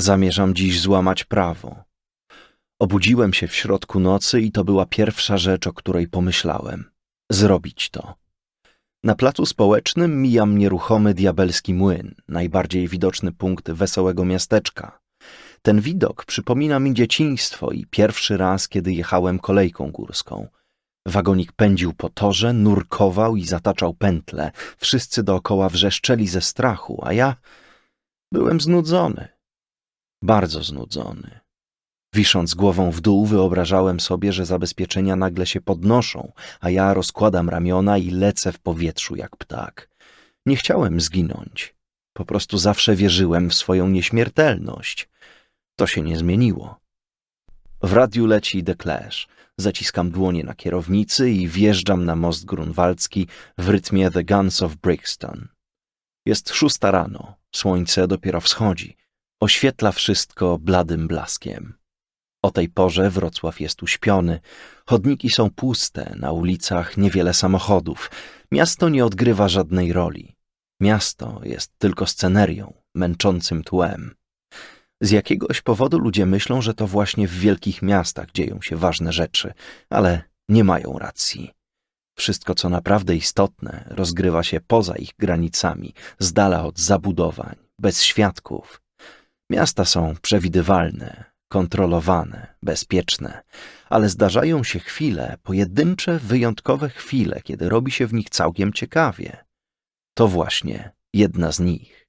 Zamierzam dziś złamać prawo. Obudziłem się w środku nocy i to była pierwsza rzecz, o której pomyślałem. Zrobić to. Na placu społecznym mijam nieruchomy diabelski młyn, najbardziej widoczny punkt wesołego miasteczka. Ten widok przypomina mi dzieciństwo i pierwszy raz, kiedy jechałem kolejką górską. Wagonik pędził po torze, nurkował i zataczał pętle. Wszyscy dookoła wrzeszczeli ze strachu, a ja byłem znudzony. Bardzo znudzony. Wisząc głową w dół, wyobrażałem sobie, że zabezpieczenia nagle się podnoszą, a ja rozkładam ramiona i lecę w powietrzu jak ptak. Nie chciałem zginąć. Po prostu zawsze wierzyłem w swoją nieśmiertelność. To się nie zmieniło. W radiu leci The Clash. Zaciskam dłonie na kierownicy i wjeżdżam na most grunwaldzki w rytmie The Guns of Brixton. Jest szósta rano, słońce dopiero wschodzi. Oświetla wszystko bladym blaskiem. O tej porze Wrocław jest uśpiony, chodniki są puste, na ulicach niewiele samochodów. Miasto nie odgrywa żadnej roli. Miasto jest tylko scenerią, męczącym tłem. Z jakiegoś powodu ludzie myślą, że to właśnie w wielkich miastach dzieją się ważne rzeczy, ale nie mają racji. Wszystko, co naprawdę istotne, rozgrywa się poza ich granicami, z dala od zabudowań, bez świadków. Miasta są przewidywalne, kontrolowane, bezpieczne, ale zdarzają się chwile, pojedyncze, wyjątkowe chwile, kiedy robi się w nich całkiem ciekawie. To właśnie jedna z nich.